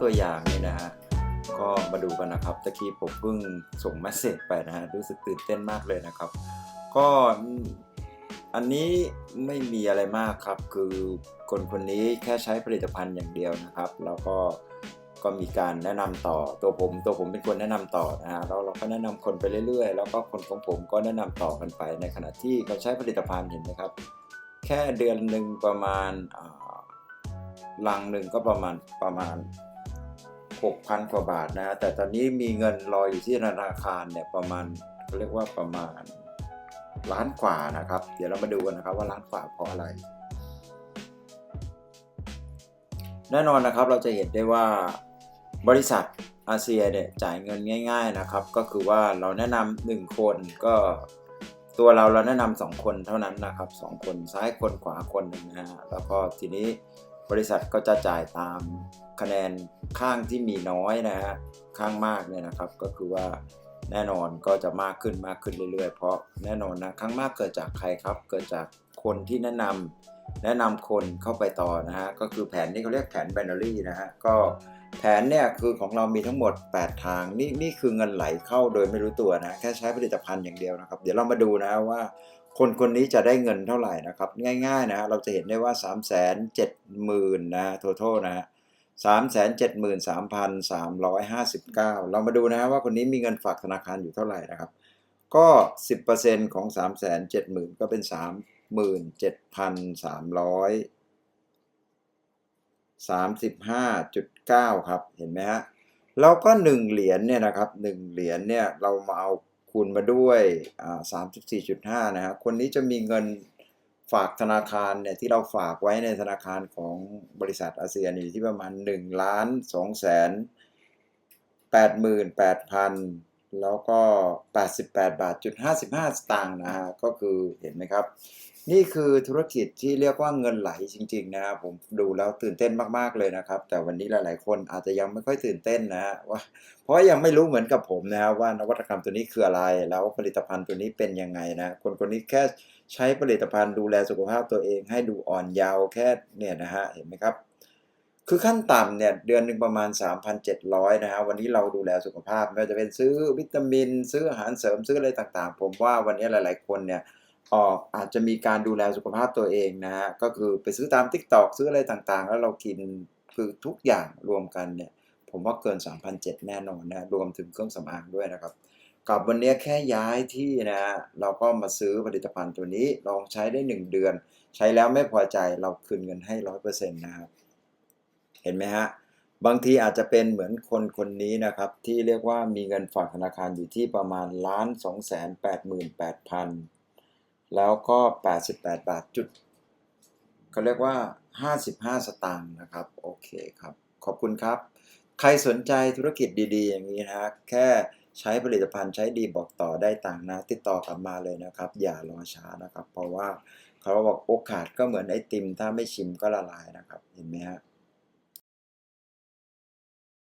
ตัวอย่างนี่นะฮะก็มาดูกันนะครับตะกี้ผมเพิ่งส่งเมสเซจไปนะฮะรู้สึกตื่นเต้นมากเลยนะครับ ก็อันนี้ไม่มีอะไรมากครับ คือคนคนนี้แค่ใช้ผลิตภัณฑ์อย่างเดียวนะครับ แล้วก็ก็มีการแนะนำต่อตัวผม ตัวผมเป็นคนแนะนำต่อนะฮะแล้วเราก็แนะนำคนไปเรื่อยๆ แล้วก็คนของผมก็แนะนำต่อกันไป ในขณะที่เขาใช้ผลิตภัณฑ์เห็นไหมครับ แค่เดือนหนึ่งประมาณลังหนึ่งก็ประมาณประมาณ 6,000 กว่าบาทนะแต่ตอนนี้มีเงินรออยู่ที่ธนาคารเนี่ยประมาณเขาเรียกว่าประมาณล้านกว่านะครับ เดี๋ยวเรามาดูกันนะครับว่าล้านกว่าเพราะอะไร แน่นอนนะครับเราจะเห็นได้ว่าบริษัทอาเซียเนี่ยจ่ายเงินง่าย ๆนะครับ ก็คือว่าเราแนะนำหนึ่งคนก็ตัวเราเราแนะนำสองคนเท่านั้นนะครับสองคนซ้ายคนขวาคนนึงนะฮะแล้วก็ทีนี้บริษัทก็จะจ่ายตาม คะแนนข้างที่มีน้อยนะฮะข้างมากเนี่ยนะครับก็คือว่าแน่นอนก็จะมากขึ้นมากขึ้นเรื่อยๆ เพราะแน่นอนนะข้างมากเกิดจากใครครับ เกิดจากคนที่แนะนำแนะนำคนเข้าไปต่อนะฮะก็คือแผนนี้เขาเรียกแผน binary นะฮะก็แผนเนี่ยคือของเรามีทั้งหมด 8 ทางนี่นี่คือเงินไหลเข้าโดยไม่รู้ตัวนะแค่ใช้ผลิตภัณฑ์อย่างเดียวนะครับเดี๋ยวเรามาดูนะว่า คนคนนี้จะได้เงินเท่าไหร่นะครับง่ายๆนะเราจะเห็นได้ว่า 3 7 0 0 0 0นะทั้นะ 3 7 3 3 5 9 เรามาดูนะฮะว่าคนนี้มีเงินฝากธนาคารอยู่เท่าไหร่นะครับ ก็ 10%ของ 3 7 0 0 0 0 ก็เป็น3หมื่นเจ็ดพันสามร้อยสามสิบห้าจุดเก้าครับ เห็นไหมฮะ แล้วก็หนึ่งเหรียญเนี่ยนะครับหนึ่งเหรียญเนี่ยเรามาเอาคูณมาด้วยอ่าสามสิบสี่จุดห้านะฮะ คนนี้จะมีเงิน ฝากธนาคารเนี่ยที่เราฝากไว้ในธนาคารของบริษัทอาเซียนอยู่ที่ประมาณหนึ่งล้านสองแสนแปดหมื่น แปดพันแล้วก็ 88 บาทจุด55 สตางค์นะฮะก็คือเห็นไหมครับ นี่คือธุรกิจที่เรียกว่าเงินไหลจริง ๆ นะครับผมดูแล้วตื่นเต้นมากๆเลยนะครับ แต่วันนี้หลาย ๆ คนอาจจะยังไม่ค่อยตื่นเต้นนะฮะว่าเพราะยังไม่รู้เหมือนกับผมนะครับว่านวัตกรรมตัวนี้คืออะไร แล้วผลิตภัณฑ์ตัวนี้เป็นยังไงนะคนคนนี้แค่ใช้ผลิตภัณฑ์ดูแลสุขภาพตัวเอง ให้ดูอ่อนเยาว์แค่เนี่ยนะฮะเห็นไหมครับ คือขั้นต่ำเนี่ยเดือนหนึ่งประมาณ 3,700 นะฮะวันนี้เราดูแลสุขภาพ ไม่ว่าจะเป็นซื้อวิตามิน ซื้ออาหารเสริมซื้ออะไรต่างๆ ผมว่าวันนี้หลาย ๆ คนเนี่ยออกอาจจะมีการดูแลสุขภาพตัวเองนะฮะก็คือไปซื้อตาม t ิ k t o k ซื้ออะไรต่างๆ แล้วเรากินคือทุกอย่างรวมกันเนี่ยผมว่าเกิน 3,700 แน่นอนนะรวมถึงเครื่องสำอางด้วยนะครับกับวันนี้แค่ย้ายที่นะเราก็มาซื้อผลิตภัณฑ์ตัวนี้ลองใช้ได้ 1 เดือน ใช้แล้วไม่พอใจเราคืนเงินให้ 100%นะครับ ห็นไหมฮะ บางทีอาจจะเป็นเหมือนคนคนนี้นะครับ ที่เรียกว่ามีเงินฝากธนาคารอยู่ที่ประมาณล้านสองแสนแปดหมื่นแปดพันแล้วก็ 88 บาทจุดเขาเรียกว่า 55 สตางค์นะครับ โอเคครับ ขอบคุณครับ ใครสนใจธุรกิจดีๆ อย่างนี้นะฮะแค่ใช้ผลิตภัณฑ์ใช้ดีบอกต่อได้ต่างนะ ติดต่อกลับมาเลยนะครับ อย่ารอช้านะครับ เพราะว่าเขาบอกโอกาสก็เหมือนไอติม ถ้าไม่ชิมก็ละลายนะครับ เห็นไหมฮะ